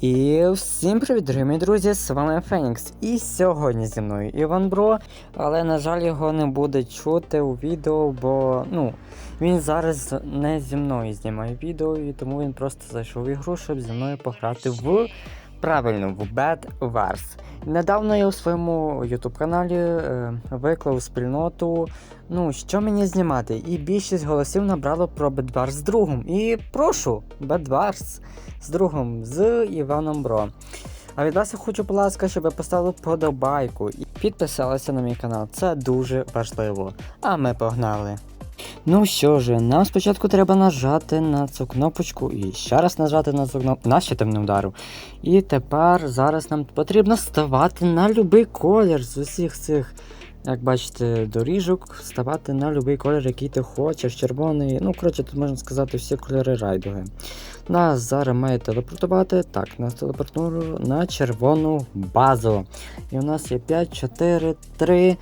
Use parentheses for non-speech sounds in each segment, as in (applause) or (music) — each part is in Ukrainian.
І всім привіт, дорогі друзі! З вами Фенікс. І сьогодні зі мною Іван Бро, але на жаль, його не буде чути у відео, бо ну, він зараз не зі мною знімає відео, і тому він просто зайшов в ігру, щоб зі мною пограти в правильно в Bad Wars. Недавно я у своєму YouTube каналі е, виклав спільноту. Ну, що мені знімати? І більшість голосів набрало про Bad Wars з другом. І прошу, Bad Wars з другом, з Іваном Бро. А від вас я хочу, будь ласка, щоб ви поставили подобайку і підписалися на мій канал. Це дуже важливо. А ми погнали. Ну що ж, нам спочатку треба нажати на цю кнопочку і ще раз нажати на цю кнопку. На ще не вдарив. І тепер зараз нам потрібно ставати на будь-який колір з усіх цих, як бачите, доріжок, ставати на будь-який колір, який ти хочеш, червоний. Ну, коротше, тут можна сказати всі кольори райдуги. Нас зараз має телепортувати. Так, нас телепортнуло на червону базу. І у нас є 5, 4, 3,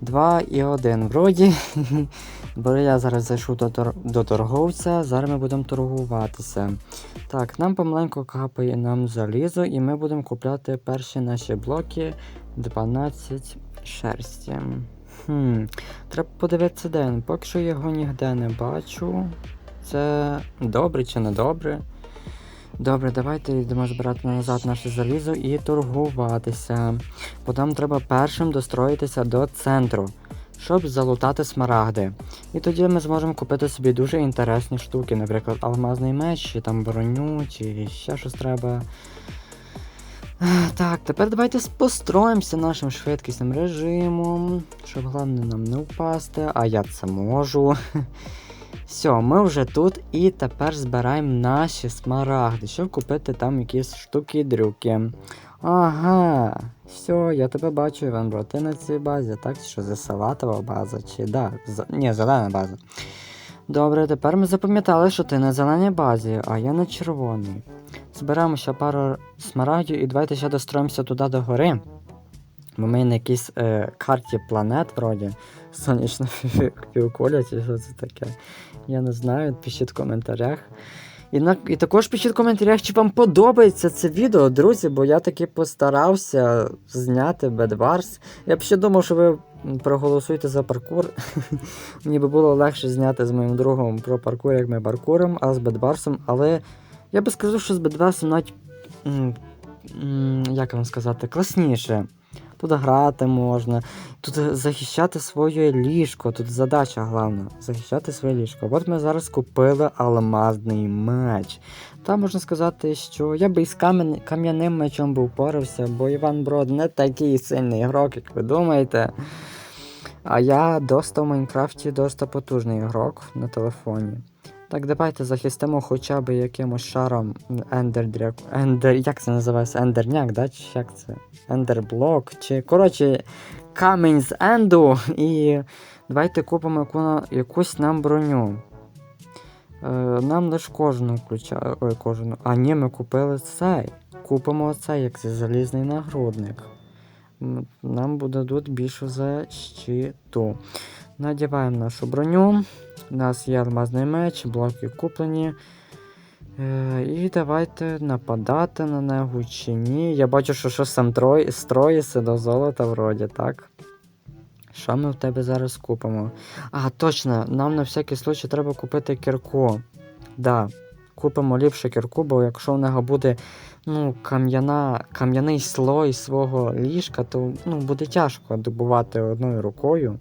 2 і 1. Вроді. (laughs) Бо я зараз зайшов до, тор... до торговця, зараз ми будемо торгуватися. Так, нам помаленьку капає нам залізо, і ми будемо купляти перші наші блоки 12 шерсті. Хм, Треба подивитися, де він. Поки що його ніде не бачу. Це добре чи не добре? Добре, давайте йдемо збирати назад наше залізо і торгуватися. Бо нам треба першим достроїтися до центру, щоб залутати смарагди. І тоді ми зможемо купити собі дуже інтересні штуки, наприклад, алмазний меч, чи там броню, чи ще щось треба. Так, тепер давайте построїмося нашим швидкісним режимом, щоб головне нам не впасти, а я це можу. Все, ми вже тут і тепер збираємо наші смарагди, щоб купити там якісь штуки-дрюки. Ага, все, я тебе бачу, Іван, бро, ти на цій базі, так? Що це салатова база, чи да? З... Ні, зелена база. Добре, тепер ми запам'ятали, що ти на зеленій базі, а я на червоній. Зберемо ще пару смарагдів і давайте ще достроїмося туди до гори. Бо ми на якійсь е, карті планет, вроді, сонячна (laughs) півкуля, чи що це таке. Я не знаю, пишіть в коментарях. І, на, і також пишіть в коментарях, чи вам подобається це відео, друзі, бо я таки постарався зняти Bad Wars. Я б ще думав, що ви проголосуєте за паркур. (laughs) Мені би було легше зняти з моїм другом про паркур, як ми паркуром, а з Bad Wars, але я би сказав, що з Bad Wars навіть, як вам сказати, класніше. Тут грати можна, тут захищати своє ліжко, тут задача головна захищати своє ліжко. От ми зараз купили алмазний меч. Там можна сказати, що я би із кам'ян... кам'яним мечом би впорався, бо Іван Брод не такий сильний ігрок, як ви думаєте. А я доста в Майнкрафті доста потужний ігрок на телефоні. Так, давайте захистимо хоча б якимось шаром ендер, ендер як це називається? Ендерняк, да? Чи як це? Ендерблок, чи. Коротше, камінь з енду. І давайте купимо яку, якусь нам броню. Е, нам лише кожну включає. Ой, кожну. А ні, ми купили цей. Купимо цей, як це залізний нагрудник. Нам буде тут більше защиту. Надіваємо нашу броню. У нас є алмазний меч, блоки куплені. Е, і давайте нападати на нього чи ні. Я бачу, що щось сам трой, строїться до золота вроді, так? Що ми в тебе зараз купимо? А, точно, нам на всякий случай треба купити кірку. Да, купимо ліпше кірку, бо якщо в нього буде ну, кам'яна, кам'яний слой свого ліжка, то ну, буде тяжко добувати одною рукою.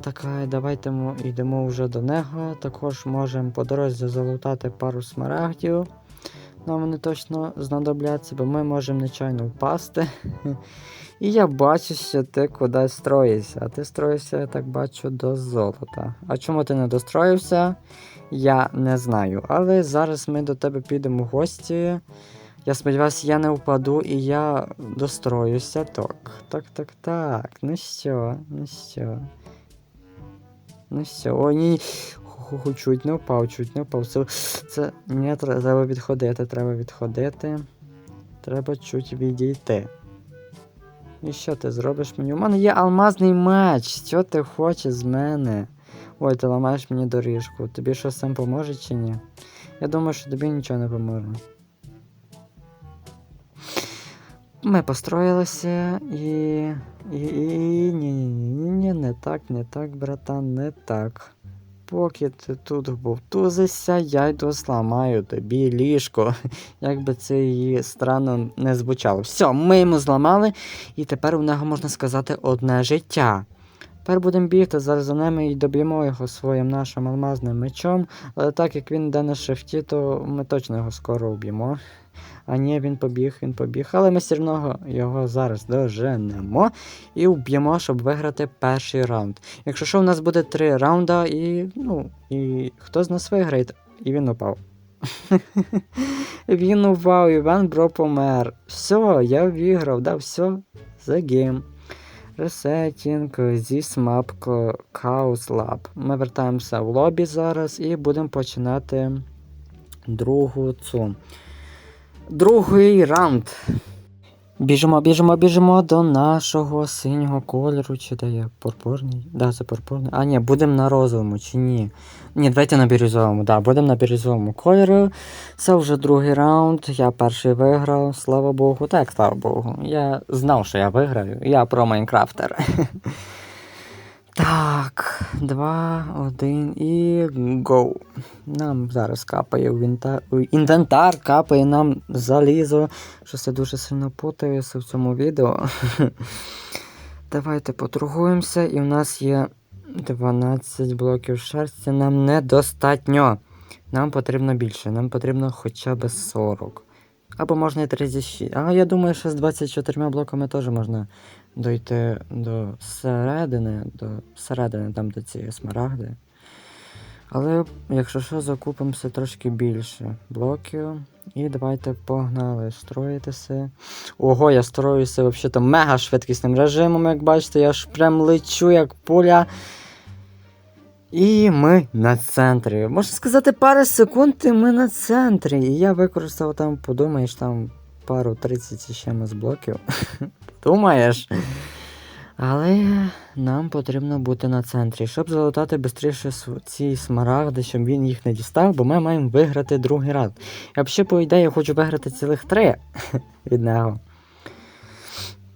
Так, давайте йдемо вже до нього. Також можемо по дорозі залутати пару смарагдів. Нам вони точно знадобляться, бо ми можемо нечайно впасти. І я бачу, що ти кудись строїшся. А ти строїшся, я так бачу, до золота. А чому ти не достроївся? Я не знаю. Але зараз ми до тебе підемо в гості. Я сподіваюся, я не впаду і я достроюся. Так, так, так, так. Ну що, ну що. Ну все, ні. Чуть не впав, чуть не впав. Це, це ні, треба відходити, треба відходити. Треба чуть відійти. І що ти зробиш мені? У мене є алмазний меч. Що ти хочеш з мене? Ой, ти ламаєш мені доріжку. Тобі що з цим поможе чи ні? Я думаю, що тобі нічого не поможе. Ми построїлися і. І. і... Ні, ні, ні, не так, не так, братан, не так. Поки ти тут вовтузишся, я йду зламаю тобі ліжко. (laughs) Як би це її странно не звучало. Все, ми йому зламали, і тепер у нього можна сказати одне життя. Тепер будемо бігти зараз за ними і доб'ємо його своїм нашим алмазним мечом. Але так як він йде на шифті, то ми точно його скоро уб'ємо. А ні, він побіг, він побіг. Але ми все одно його зараз доженемо і вб'ємо, щоб виграти перший раунд. Якщо що, у нас буде три раунда, і. ну, і хто з нас виграє? І він упав. (laughs) він упав, Іван Бро помер. Все, я виграв, да, все, the game. Resetting this map Chaos Lab. Ми вертаємося в лобі зараз і будемо починати другу цю. Другий раунд. Біжимо, біжимо, біжимо до нашого синього кольору. Чи де є пурпурний? Да, це пурпурний. А, ні, будемо на розовому, чи ні? Ні, давайте на бірюзовому. Да, будемо на бірюзовому кольорі. Це вже другий раунд. Я перший виграв, слава Богу. Так, слава Богу. Я знав, що я виграю. Я про Майнкрафтер. (laughs) Два, один і гоу. Нам зараз капає в інвентар, інвентар капає нам залізо. Щось я дуже сильно путаюся в цьому відео. (laughs) Давайте поторгуємося, і в нас є 12 блоків шерсті. Нам недостатньо. Нам потрібно більше, нам потрібно хоча б 40. Або можна і 36. А я думаю, що з 24 блоками теж можна дойти до середини, до середини, там де ці смарагди. Але, якщо що, закупимося трошки більше блоків. І давайте погнали строїтися. Ого, я строюся взагалі мега швидкісним режимом, як бачите, я ж прям лечу як пуля. І ми на центрі. Можна сказати, пару секунд і ми на центрі. І я використав там, подумаєш, там пару 30 чимось блоків. (laughs) Думаєш? Але нам потрібно бути на центрі, щоб залутати швидше ці смарагди, щоб він їх не дістав, бо ми маємо виграти другий раз. Я взагалі, по ідеї, хочу виграти цілих три (laughs) від нього.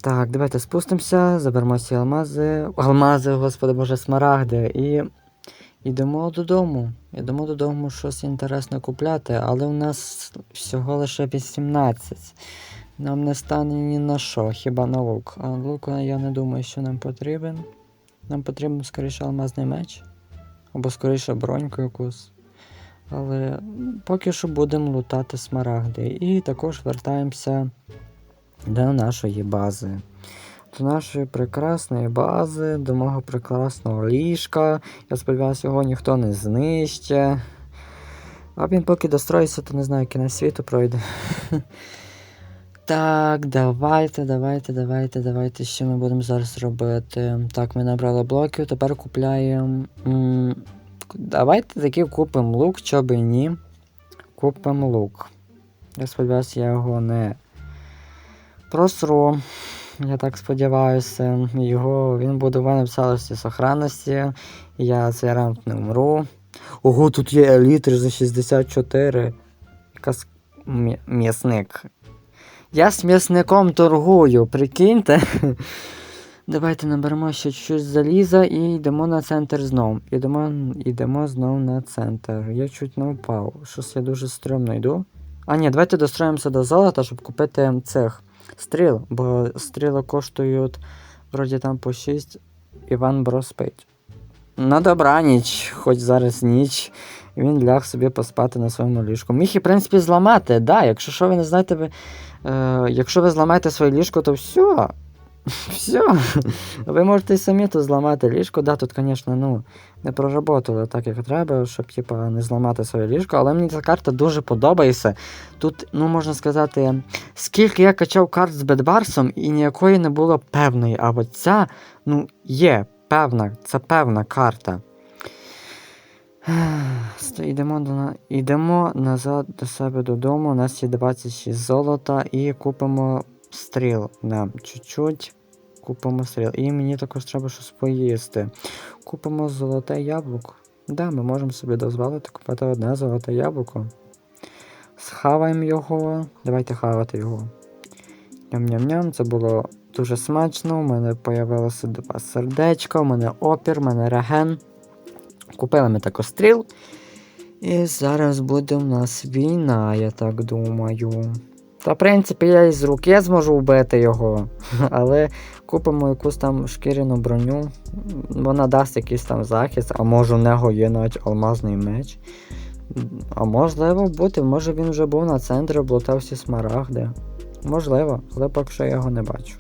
Так, давайте спустимося, заберемо ці алмази. Алмази, господи боже, смарагди. І йдемо додому. Йдемо додому щось інтересне купляти, але у нас всього лише 18. Нам не стане ні на що, хіба на лук. А лук я не думаю, що нам потрібен. Нам потрібен скоріше алмазний меч. Або скоріше броньку якусь. Але поки що будемо лутати смарагди. І також вертаємося до нашої бази. До нашої прекрасної бази, до мого прекрасного ліжка. Я сподіваюся, його ніхто не знищить. А він поки достроїться, то не знаю, кінець світу пройде. (laughs) Так, давайте, давайте, давайте, давайте. Що ми будемо зараз робити? Так, ми набрали блоків, тепер купляємо. Давайте таки купимо лук, щоб і ні. Купимо лук. Я сподіваюся, я його не просру. Я так сподіваюся. Його він буде в мене в цілості сохранності. Я цей раунд не вмру. Ого, тут є елітр за 64. Якась м'ясник. Я з м'ясником торгую, прикиньте. (laughs) Давайте наберемо ще щось заліза і йдемо на центр знов. Йдемо йдемо знов на центр. Я чуть не впав. Щось я дуже стрімно йду. А ні, давайте достроїмося до золота, щоб купити цих стріл, бо стріли коштують вроді там по 6 Іван Бро спить. На добраніч, хоч зараз ніч. Він ляг собі поспати на своєму ліжку. Міг і, в принципі, зламати, да, якщо що ви не знаєте, ви Е, Якщо ви зламаєте своє ліжко, то все. (laughs) Все. Ви можете самі тут зламати ліжко. Да, тут, звісно, ну, не проработали так, як треба, щоб типа, не зламати своє ліжко, але мені ця карта дуже подобається. Тут, ну, можна сказати, скільки я качав карт з Бедбарсом, і ніякої не було певної. А от ця, ну, є певна, це певна карта. Йдемо до, йдемо назад до себе додому. У нас є 26 золота і купимо стріл. Да, Чуть-чуть купимо стріл. І мені також треба щось поїсти. Купимо золоте яблуко. Да, ми можемо собі дозволити купити одне золоте яблуко. Схаваємо його. Давайте хавати його. Ням-ням-ням, це було дуже смачно. У мене появилося два сердечка, у мене опір, у мене реген. Купили ми таку стріл. І зараз буде у нас війна, я так думаю. Та, в принципі, я із руки зможу вбити його, (laughs) але купимо якусь там шкіряну броню. Вона дасть якийсь там захист, а може у нього є навіть алмазний меч. А можливо бути, може він вже був на центрі, облутав смарагди. Можливо, але поки що я його не бачу.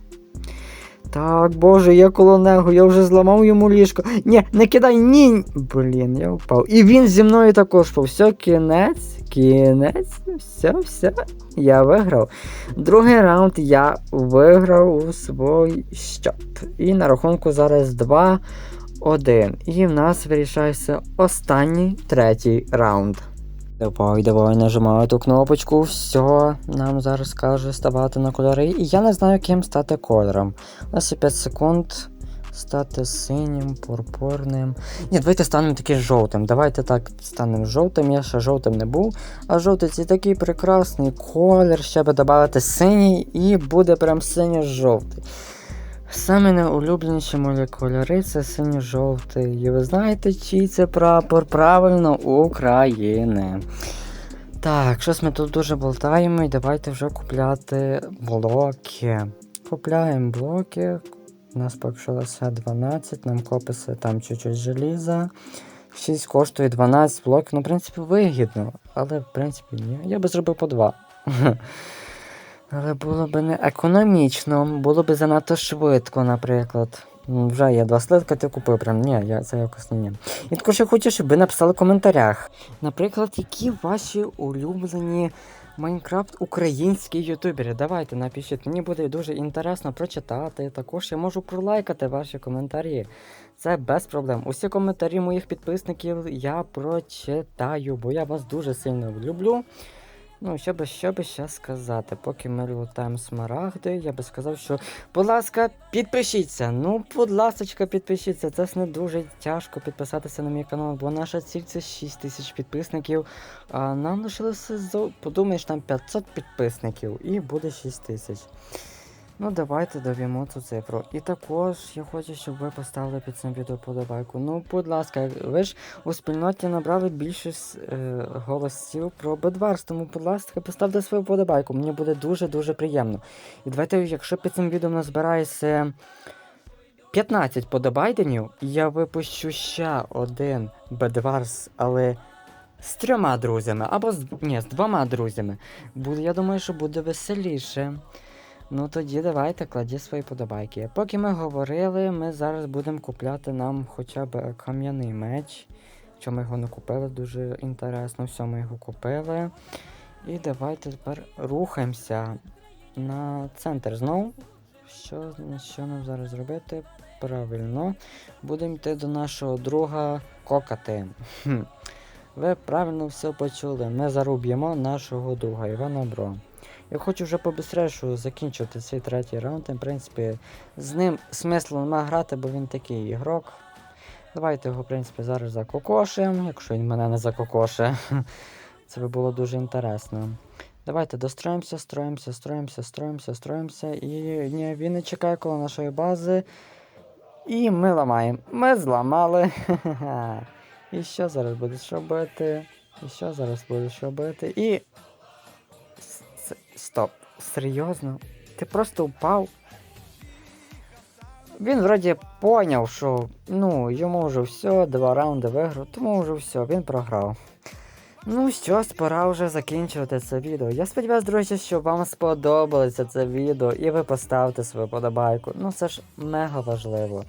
Так, боже, я коло нього, я вже зламав йому ліжко. Ні, не кидай, ні. Блін, я впав. І він зі мною також впав. Все, кінець, кінець, все, все. Я виграв. Другий раунд я виграв у свій щот. І на рахунку зараз 2-1. І в нас вирішається останній третій раунд. Давай, давай, нажимаю ту кнопочку, все, нам зараз каже ставати на кольори. І я не знаю, яким стати кольором. У нас є 5 секунд. Стати синім, пурпурним. Ні, давайте станемо таки жовтим. Давайте так станемо жовтим. Я ще жовтим не був. А жовтий це такий прекрасний колір. Ще би додати синій і буде прям синьо-жовтий. Саме найулюбленіші мої кольори це синьо-жовтий. І ви знаєте, чий це прапор? Правильно, України. Так, щось ми тут дуже болтаємо, і давайте вже купляти блоки. Купляємо блоки. У нас поки що лише 12, нам кописи там чуть-чуть желіза. 6 коштує 12 блоків. Ну, в принципі, вигідно. Але, в принципі, ні. Я би зробив по 2. (laughs) Але було б не економічно, було б занадто швидко, наприклад. Вже є два слитка, ти купив прям. Ні, я це якось не ні. І також я хочу, щоб ви написали в коментарях. Наприклад, які ваші улюблені Майнкрафт українські ютубери. Давайте напишіть, мені буде дуже інтересно прочитати. Також я можу пролайкати ваші коментарі. Це без проблем. Усі коментарі моїх підписників я прочитаю, бо я вас дуже сильно люблю. Ну, що би, що би ще сказати, поки ми лутаємо смарагди, я би сказав, що, будь ласка, підпишіться. Ну, будь ласка, підпишіться. Це ж не дуже тяжко підписатися на мій канал, бо наша ціль це 6 тисяч підписників. А нам лишилося, подумаєш, там 500 підписників і буде 6 тисяч. Ну, давайте довімо цю цифру. І також я хочу, щоб ви поставили під цим відео подобайку. Ну, будь ласка, ви ж у спільноті набрали більшість е, голосів про Бедварс, тому, будь ласка, поставте свою подобайку. Мені буде дуже-дуже приємно. І давайте, якщо під цим відео назбирається 15 подобайденів, я випущу ще один Бедварс, але з трьома друзями, або з, ні, з двома друзями. Буде, я думаю, що буде веселіше. Ну тоді давайте кладіть свої подобайки. Поки ми говорили, ми зараз будемо купляти нам хоча б кам'яний меч. Що ми його не купили, дуже інтересно. Все, ми його купили. І давайте тепер рухаємося на центр знову. Що, що нам зараз робити? Правильно. Будемо йти до нашого друга кокати. Ви правильно все почули. Ми заруб'ємо нашого друга Івана Бро. Я хочу вже побистріше закінчити цей третій раунд. В принципі, з ним смислу нема грати, бо він такий ігрок. Давайте його, в принципі, зараз закокошимо, якщо він мене не закокоше. (laughs) Це би було дуже інтересно. Давайте достроїмося, строїмося, строїмося, строїмося, строїмося. І ні, він не чекає коло нашої бази. І ми ламаємо. Ми зламали. (laughs) І що зараз будеш робити? І що зараз будеш робити? І. Стоп. Серйозно? Ти просто впав? Він вроді поняв, що ну, йому вже все, два раунди виграв, тому вже все, він програв. Ну що пора вже закінчувати це відео. Я сподіваюся, друзі, що вам сподобалося це відео і ви поставите свою подобайку. Ну це ж мега важливо.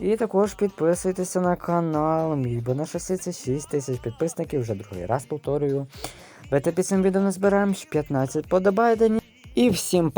І також підписуйтеся на канал мій, бо на 66 тисяч підписників вже другий раз повторюю. Давайте під цим відео назбираємо 15 подобайдень. І всім пока.